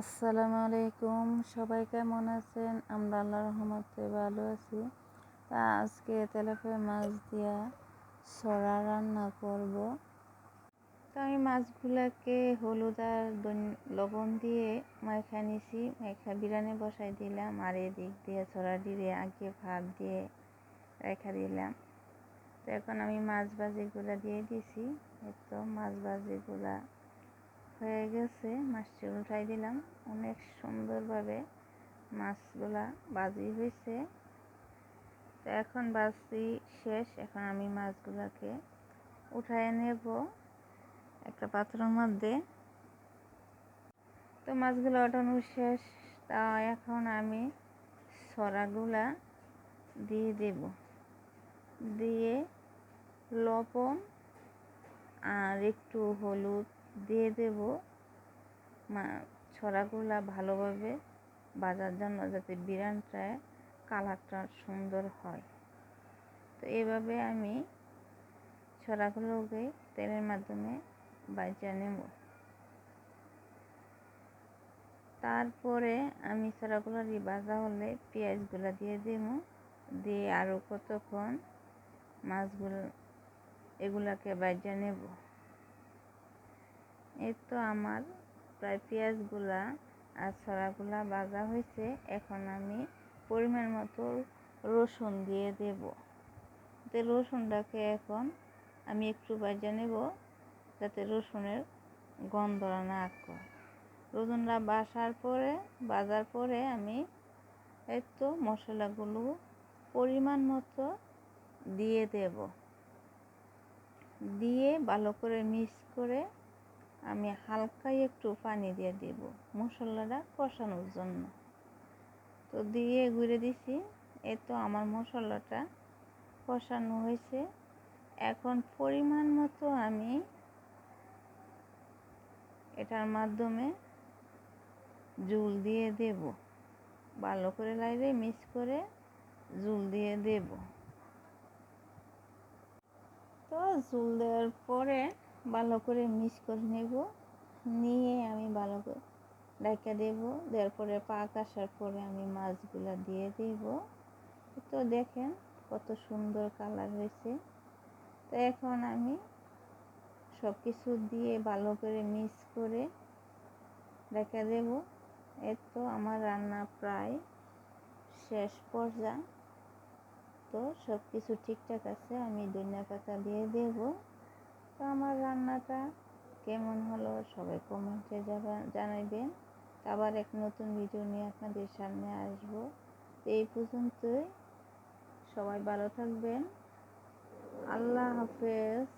আসসালামু আলাইকুম। সবাই কেমন আছেন? আমরা আল্লাহ রহমতে ভালো আছি। তা আজকে তেলাপিয়া মাছ দিয়া সরা রান্না করব। তো আমি মাছগুলাকে হলুদ আর লবণ দিয়ে মাখা নিছি। মাখা বিরিয়ানি বসাই দিলাম। আর এদিক দিয়ে ছড়া দিয়ে আগে ভাত দিয়ে রেখা দিলাম। তো এখন আমি মাছ ভাজিগুলা দিয়ে দিছি। তো মাছ ভাজিগুলা হয়ে গেছে মাছটি উঠাই দিলাম। অনেক সুন্দরভাবে মাছগুলা বাজি হয়েছে। তো এখন বাজি শেষ, এখন আমি মাছগুলাকে উঠাই নেব একটা পাত্রের মধ্যে। তো মাছগুলো ওঠানো শেষ তা এখন আমি সরাগুলা দিয়ে দেব। দিয়ে লবণ আর একটু হলুদ দিয়ে দেব। ছড়াগুলা ভালোভাবে বাজার জন্য যাতে বিরিয়ানিটায় কালারটা সুন্দর হয়। তো এভাবে আমি ছড়াগুলোকে তেলের মাধ্যমে বাজিয়ে নেব। তারপরে আমি ছড়াগুলো বাজা হলে পেঁয়াজগুলো দিয়ে দেব। দিয়ে আরও কতক্ষণ মাছগুলো, এগুলাকে বাজিয়ে নেব। এই তো আমার প্রায় পেঁয়াজগুলা আর ছড়াগুলা ভাজা হয়েছে। এখন আমি পরিমাণ মতো রসুন দিয়ে দেব। তো রসুনটাকে এখন আমি একটু বাজে নেব যাতে রসুনের গন্ধ না করে রসুনটা বাসার পরে, বাজার পরে আমি একটু মশলাগুলো পরিমাণ মতো দিয়ে দেব। দিয়ে ভালো করে মিক্স করে আমি হালকাই একটু পানি দিয়ে দেব মশলাটা কষানোর জন্য। তো দিয়ে ঘুরে দিছি এ তো আমার মশলাটা কষানো হয়েছে। এখন পরিমাণ মতো আমি এটার মাধ্যমে জুল দিয়ে দেব। ভালো করে লাইলে মিক্স করে জুল দিয়ে দেব। তো জুল দেওয়ার পরে ভালো করে মিক্স করে নেব। নিয়ে আমি ভালো করে ডাকা দেব। দেওয়ার পরে পাক আসার পরে আমি মাছগুলো দিয়ে দেব। তো দেখেন কত সুন্দর কালার হয়েছে। তো এখন আমি সব কিছু দিয়ে ভালো করে মিক্স করে রেখে দেব। তো আমার রান্না প্রায় শেষ পর্যায়ে। তো সব কিছু ঠিকঠাক আছে, আমি ধনিয়া পাতা দিয়ে দেবো। তো আমার রান্নাটা কেমন হলো সবাই কমেন্টে জানাইবেন। আবার এক নতুন ভিডিও নিয়ে আপনাদের সামনে আসব। এই পর্যন্তই। সবাই ভালো থাকবেন। আল্লাহ হাফেজ।